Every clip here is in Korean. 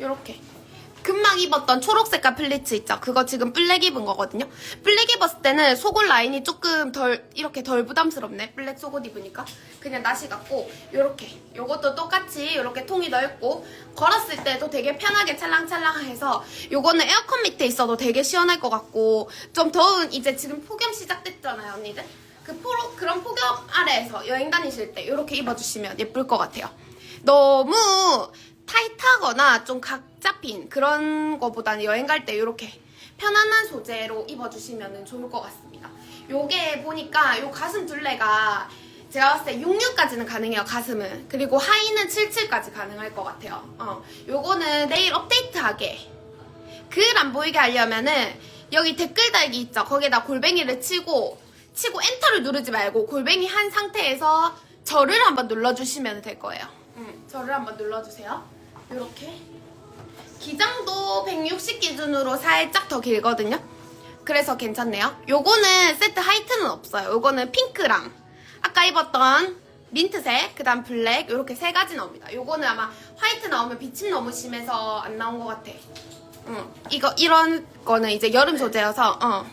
요렇게. 금방 입었던 초록색깔 플리츠 있죠? 그거 지금 블랙 입은 거거든요? 블랙 입었을 때는 속옷 라인이 조금 덜, 이렇게 덜 부담스럽네. 블랙 속옷 입으니까. 그냥 나시 같고, 요렇게. 요것도 똑같이 요렇게 통이 넓고, 걸었을 때도 되게 편하게 찰랑찰랑해서, 요거는 에어컨 밑에 있어도 되게 시원할 것 같고, 좀 더운, 이제 지금 폭염 시작됐잖아요, 언니들? 그 포로, 그런 폭염 아래에서 여행 다니실 때 요렇게 입어주시면 예쁠 것 같아요. 너무 하거나 좀 각 잡힌 그런 거보다는 여행 갈 때 이렇게 편안한 소재로 입어주시면 좋을 것 같습니다. 요게 보니까 요 가슴 둘레가 제가 봤을 때 66까지는 가능해요, 가슴은. 그리고 하의는 77까지 가능할 것 같아요. 어, 요거는 내일 업데이트하게 글 안 보이게 하려면은 여기 댓글 달기 있죠? 거기에다 골뱅이를 치고 치고 엔터를 누르지 말고 골뱅이 한 상태에서 절을 한번 눌러주시면 될 거예요. 음, 절을 한번 눌러주세요. 이렇게 기장도 160 기준으로 살짝 더 길거든요. 그래서 괜찮네요. 요거는 세트 하이트는 없어요. 요거는 핑크랑 아까 입었던 민트색, 그 다음 블랙 이렇게 세 가지 나옵니다. 요거는 아마 화이트 나오면 비침 너무 심해서 안 나온 것 같아. 응. 이거 이런 거는 이제 여름 소재여서 어.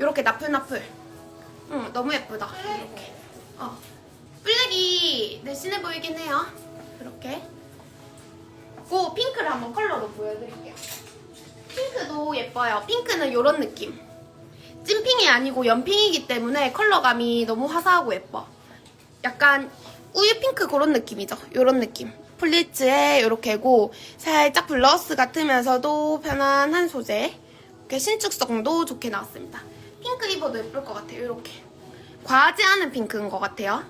요렇게 나풀나풀. 응, 너무 예쁘다. 이렇게. 어. 블랙이 늘씬해 보이긴 해요. 이렇게. 고 핑크를 한번 컬러로 보여드릴게요. 핑크도 예뻐요. 핑크는 요런 느낌. 찐핑이 아니고 연핑이기 때문에 컬러감이 너무 화사하고 예뻐. 약간 우유 핑크 그런 느낌이죠. 요런 느낌. 플리츠에 요렇게고 살짝 블러스 같으면서도 편안한 소재. 이렇게 신축성도 좋게 나왔습니다. 핑크 입어도 예쁠 것 같아요. 요렇게. 과하지 않은 핑크인 것 같아요.